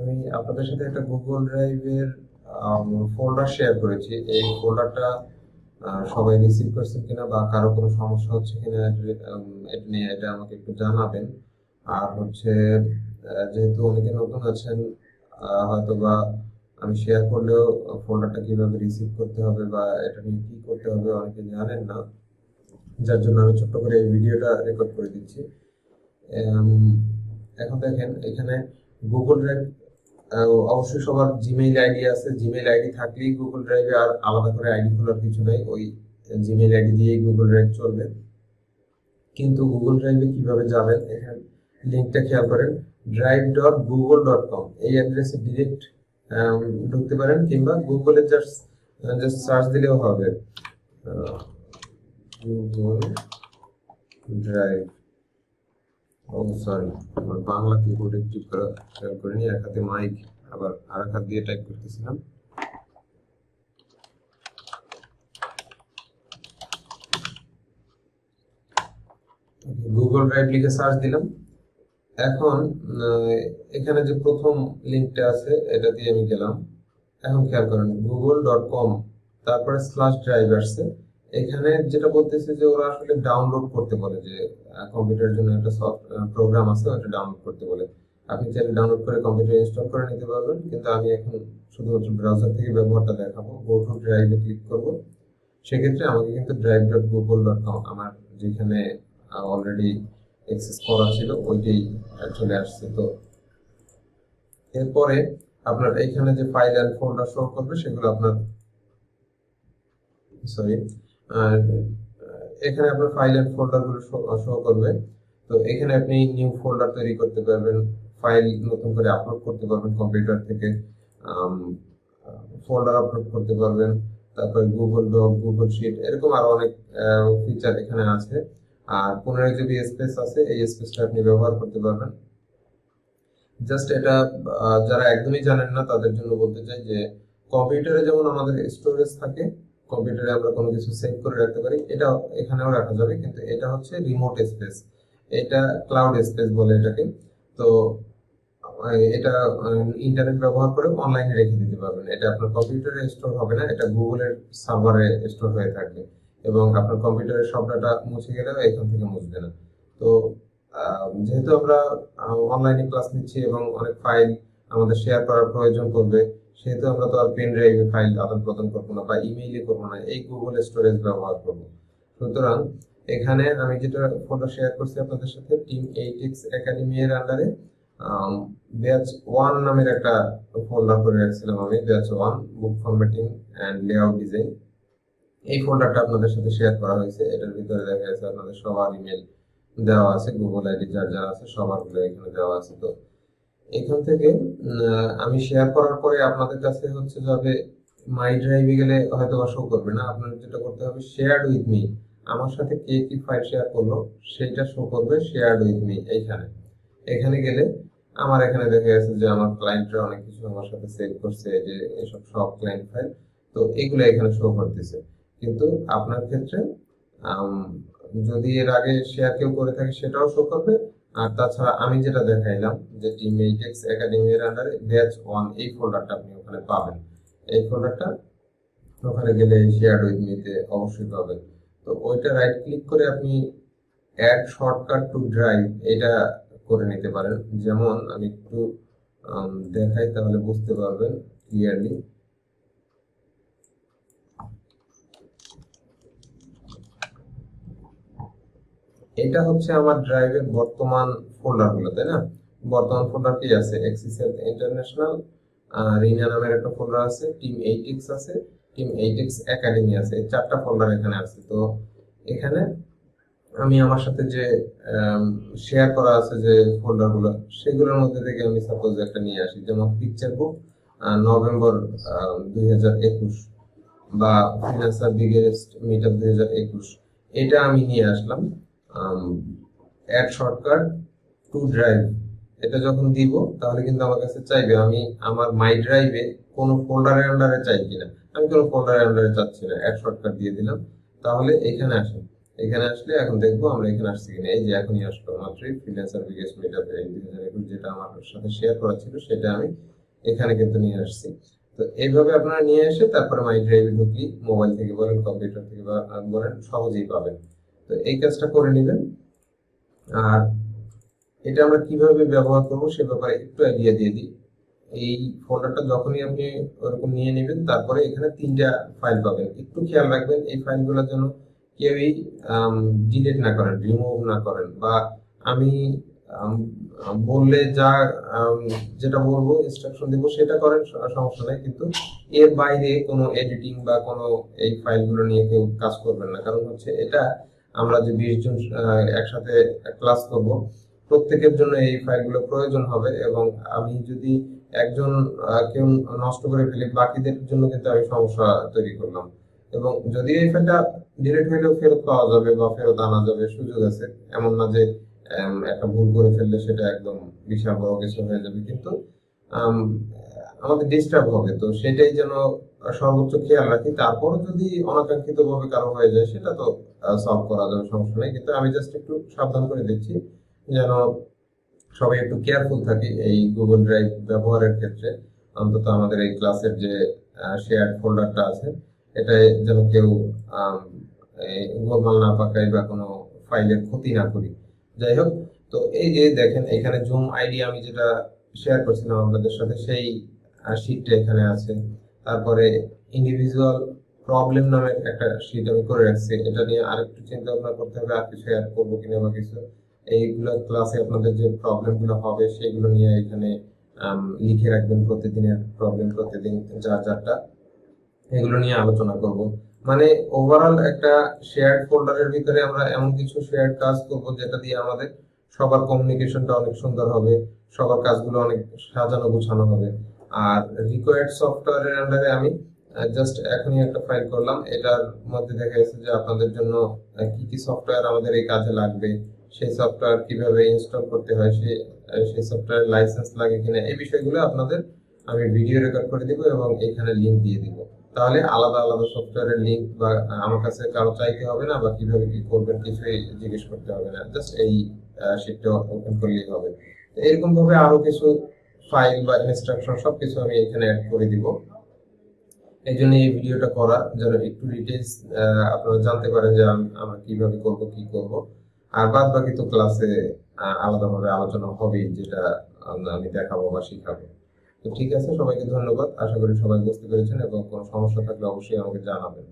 আমি আপনাদের সাথে একটা গুগল ড্রাইভের ফোল্ডার শেয়ার করেছি। এই ফোল্ডারটা সবাই রিসিভ করছেন কিনা বা কারও কোনো সমস্যা হচ্ছে কিনা এটা নিয়ে এটা আমাকে একটু জানাবেন। আর হচ্ছে যেহেতু অনেকে নতুন আছেন হয়তো বা আমি শেয়ার করলেও ফোল্ডারটা কীভাবে রিসিভ করতে হবে বা এটা নিয়ে কি করতে হবে অনেকে জানেন না। যার জন্য আমি ছোট্ট করে এই ভিডিওটা রেকর্ড করে দিচ্ছি। এখন দেখেন, এখানে গুগল ড্রাইভ অবশ্যই সবার জিমেইল আইডি আছে। জিমেইল আইডি থাকলেই গুগল ড্রাইভে আর আলাদা করে আইডি খোলার কিছু নাই। ওই জিমেইল আইডি দিয়েই গুগল ড্রাইভ চলবে। কিন্তু গুগল ড্রাইভে কীভাবে যাবেন, এখানে লিঙ্কটা খেয়াল করেন। Drive dot Google dot com এই অ্যাড্রেসে ডিরেক্ট ঢুকতে পারেন কিংবা গুগলে জাস্ট জাস্ট সার্চ দিলেও হবে। গুগল ড্রাইভ ও সরি আমার বাংলা কিবোর্ড একটু খেয়াল করিনি এক হাতে মাইক আবার আর এক হাত দিয়ে টাইপ করতেছিলাম। গুগল ড্রাইভ লিখে সার্চ দিলাম। এখন এখানে যে প্রথম লিঙ্কটা আছে, এটা দিয়ে আমি গেলাম। এখন খেয়াল করেন গুগল ডট কম তারপরে স্ল্যাশ ড্রাইভ আসছে। এখানে যেটা বলতেছে যে ওরা আসলে ডাউনলোড করতে বলে যে কম্পিউটারের জন্য একটা সফট প্রোগ্রাম আছে, ওটা ডাউনলোড করতে বলে। আপনি চাইলে ডাউনলোড করে কম্পিউটার ইনস্টল করে নিতে পারবেন, কিন্তু আমি এখন শুধুমাত্র ব্রাউজার থেকে ব্যবহারটা দেখাবো। গো টু ড্রাইভে ক্লিক করব। সেক্ষেত্রে আমাকে কিন্তু drive dot Google dot com আমার যেখানে অলরেডি অ্যাক্সেস করা ছিল, ওইটাই চলে আসছে। তো এরপরে আপনার এইখানে যে ফাইল অ্যান্ড ফোল্ডার শো করবে, সেগুলো আপনার সরি এখানে আপনার ফাইল অ্যান্ড ফোল্ডারগুলো শো করবে। তো এখানে আপনি নিউ ফোল্ডার তৈরি করতে পারবেন ফাইল নতুন করে আপলোড করতে পারবেন কম্পিউটার থেকে ফোল্ডার আপলোড করতে পারবেন, তারপর গুগল ডক গুগল শিট এরকম আরও অনেক ফিচার এখানে আছে। আর পনেরো জিবি স্পেস আছে, এই স্পেসটা আপনি ব্যবহার করতে পারবেন। জাস্ট এটা যারা একদমই জানেন না, তাদের জন্য বলতে চাই যে কম্পিউটারে যেমন আমাদের স্টোরেজ থাকে কম্পিউটারে আমরা কোনো কিছু সেভ করে রাখতে পারি এটা এখানেও রাখা যাবে, কিন্তু এটা হচ্ছে রিমোট স্পেস এটা ক্লাউড স্পেস বলে এটাকে। তো, এটা ইন্টারনেট ব্যবহার করে অনলাইনে রেখে দিতে পারবেন। এটা আপনার কম্পিউটারে স্টোর হবে না, এটা গুগলের সার্ভারে স্টোর হয়ে থাকবে। এবং আপনার কম্পিউটারের সব ডাটা মুছে গেলেও এখান থেকে মুছবে না। তো যেহেতু আমরা অনলাইনে ক্লাস নিচ্ছি এবং অনেক ফাইল আমাদের শেয়ার করার প্রয়োজন পড়বে সেহেতু আমরা তো আর পেন ড্রাইভে ফাইল আদান প্রদান করব না বা ইমেইলে করব না, এই গুগল স্টোরেজ ব্যবহার করব। সুতরাং এখানে আমি যেটা ফোল্ডার শেয়ার করছি আপনাদের সাথে টিম এইট এক্স একাডেমি এর আন্ডারে ব্যাচ ওয়ান নামের একটা ফোল্ডার করে রাখছিলাম আমি batch one book formatting and layout design এই ফোল্ডারটা আপনাদের সাথে শেয়ার করা হয়েছে, এটার ভিতরে দেখা যাচ্ছে আপনাদের সবার ইমেল দেওয়া আছে গুগল আইডি যার যার আছে সবারগুলো এখানে দেওয়া আছে। তো এখান থেকে আমি শেয়ার করার পরে আপনাদের কাছে হচ্ছে যাবে মাই ড্রাইভে গেলে হয়তো বা শো করবে না। আপনার যেটা করতে হবে শেয়ার্ড উইথ মি আমার সাথে কে কি ফাইল শেয়ার করল, সেইটা শো করবে শেয়ার উইথ মি এইখানে। এখানে গেলে আমার এখানে দেখা যাচ্ছে যে আমার ক্লায়েন্টরা অনেক কিছু আমার সাথে সেভ করছে যে এসব সব ক্লায়েন্ট ফাইল তো এগুলো এখানে শো করতেছে। কিন্তু আপনার ক্ষেত্রে যদি এর আগে শেয়ার কেউ করে থাকে, সেটাও শো করবে। আর তাছাড়া আমি যেটা দেখাইলাম, যে টিম এইটেক্স একাডেমি এর আন্ডারে ব্যাচ ওয়ান এই ফোল্ডারটা আপনি ওখানে পাবেন। এই ফোল্ডারটা ওখানে গেলে শেয়ার উইথ মিতে অবশ্যই পাবেন। তো ওইটা রাইট ক্লিক করে আপনি অ্যাড শর্টকাট টু ড্রাইভ এটা করে নিতে পারেন। যেমন আমি একটু দেখাই, তাহলে বুঝতে পারবেন ক্লিয়ারলি এটা হচ্ছে আমার ড্রাইভের বর্তমান ফোল্ডারগুলো, তাই না? বর্তমান ফোল্ডার কি আছে? এক্সিসেল ইন্টারন্যাশনাল রিনা নামের একটা ফোল্ডার আছে টিম এইটিক্স আছে টিম এইটিক্স একাডেমি আছে, এই চারটা ফোল্ডার এখানে আছে। তো এখানে আমি আমার সাথে যে শেয়ার করা আছে যে ফোল্ডারগুলো, সেগুলোর মধ্যে থেকে আমি সাপোজ একটা নিয়ে আসি। যেমন পিকচার বুক নভেম্বর দুই হাজার একুশ বা ফিনান্সার বিগেস্ট মিট আপ দুই হাজার একুশ। এটা আমি নিয়ে আসলাম। অ্যাড শর্টকাট টু ড্রাইভ এটা যখন দিব, তাহলে কিন্তু আমার কাছে চাইবে, আমি আমার মাই ড্রাইভে কোনো ফোল্ডারের আন্ডারে চাই কিনা। আমি কোনো ফোল্ডারের আন্ডারে চাচ্ছি না অ্যাড শর্টকাট দিয়ে দিলাম। তাহলে এখানে আসেন। এখানে আসলে এখন দেখব আমরা এখানে আসছি কিনা। এই যে এখনই আসলো মাত্রই ফ্রিল্যান্সার বিগেস্ট হাজার একুশ যেটা আমার সাথে শেয়ার করা ছিল, সেটা আমি এখানে কিন্তু নিয়ে আসছি। তো এইভাবে আপনারা নিয়ে এসে তারপরে মাই ড্রাইভে ঢুকলি মোবাইল থেকে বলেন কম্পিউটার থেকে বলেন, সহজেই পাবেন। তো এই কাজটা করে নেবেন। আর এটা আমরা কীভাবে ব্যবহার করব সে ব্যাপারে একটু আইডিয়া দিয়ে দিই। এই ফোল্ডারটা যখনই আপনি ওরকম নিয়ে নেবেন, তারপরে এখানে তিনটা ফাইল পাবেন। একটু খেয়াল রাখবেন, এই ফাইলগুলোর জন্য কেউই ডিলিট না করেন রিমুভ না করেন। বা আমি বললে যা যেটা বলব ইনস্ট্রাকশন দেবো, সেটা করেন সমস্যা নাই। কিন্তু এর বাইরে কোনো এডিটিং বা কোনো এই ফাইলগুলো নিয়ে কেউ কাজ করবেন না। কারণ হচ্ছে এটা আমরা যে বিশ জন একসাথে ক্লাস করব, প্রত্যেকের জন্য এই ফাইলগুলো প্রয়োজন হবে এবং আমি যদি একজন কেউ নষ্ট করে ফেলি, বাকিদের জন্য কিন্তু আমি সমস্যা তৈরি করলাম। এবং যদি এই ফাইলটা ডিলিট হইলেও ফেরত পাওয়া যাবে বা ফেরত আনা যাবে, সুযোগ আছে। এমন না যে একটা ভুল করে ফেললে সেটা একদম বিশাল বড় কিছু হয়ে যাবে। কিন্তু আমাদের ডিস্টার্ব হবে। তো সেটাই যেন সর্বোচ্চ খেয়াল রাখি। তারপরও যদি অনাকাঙ্ক্ষিত ভাবে কারও হয়ে যায়, সেটা তো সলভ করা যাবে, সমস্যা নেই। কিন্তু আমি জাস্ট একটু সাবধান করে দিচ্ছি, যেন সবাই একটু কেয়ারফুল থাকি এই গুগল ড্রাইভ ব্যবহারের ক্ষেত্রে। অন্তত আমাদের এই ক্লাসের যে শেয়ার ফোল্ডারটা আছে এটাই যেন কেউ গোলমাল না পাকাই বা কোনো ফাইলের ক্ষতি না করি। যাই হোক, তো এই যে দেখেন, এখানে জুম আইডি আমি যেটা শেয়ার করছিলাম আপনাদের সাথে, সেই শিটটা এখানে আছে। তারপরে ইন্ডিভিজুয়াল প্রবলেম নামের একটা শিট আমি করে রাখছি। এটা নিয়ে আরেকটু চিন্তা ভাবনা করতে হবে, আর কিছু অ্যাড করব কিনা বা কিছু। এইগুলো ক্লাসে আপনাদের যে প্রবলেমগুলো হবে, সেগুলো নিয়ে এখানে লিখে রাখবেন প্রতিদিনের প্রবলেম প্রতিদিন যার যারটা। এগুলো নিয়ে আলোচনা করব। মানে ওভারঅল একটা শেয়ার্ড ফোল্ডারের ভিতরে আমরা এমন কিছু শেয়ার্ড কাজ করব, যেটা দিয়ে আমাদের সবার কমিউনিকেশনটা অনেক সুন্দর হবে, সবার কাজগুলো অনেক সাজানো গুছানো হবে। আর রিকোয়ার্ড সফটওয়্যারের আন্ডারে আমি জাস্ট এখনই একটা ফাইল করলাম। এটার মধ্যে দেখা গেছে যে আপনাদের জন্য কি কি সফটওয়্যার আমাদের এই কাজে লাগবে, সেই সফটওয়্যার কীভাবে ইনস্টল করতে হয় সেই সেই সফটওয়্যার লাইসেন্স লাগে কিনা, এই বিষয়গুলো আপনাদের আমি ভিডিও রেকর্ড করে দিব এবং এখানে লিংক দিয়ে দিব। তাহলে আলাদা আলাদা সফটওয়্যারের লিংক বা আমার কাছে কারও চাইতে হবে না বা কীভাবে কি করবেন কিছুই জিজ্ঞেস করতে হবে না জাস্ট এই শিটটা ওপেন করলেই হবে। এরকম ভাবে আরও কিছু ফাইল বা ইনস্ট্রাকশন সবকিছু আমি এখানে অ্যাড করে দিব। এই জন্য এই ভিডিওটা করা যেন একটু ডিটেলস আপনারা জানতে পারেন যে আমরা কীভাবে করব, কি করব। আর বাদ বাকি তো ক্লাসে আলাদাভাবে আলোচনা হবেই, যেটা আমি দেখাবো বা শিখাবো। তো ঠিক আছে, সবাইকে ধন্যবাদ। আশা করি সবাই বুঝতে পেরেছেন এবং কোনো সমস্যা থাকলে অবশ্যই আমাকে জানাবেন।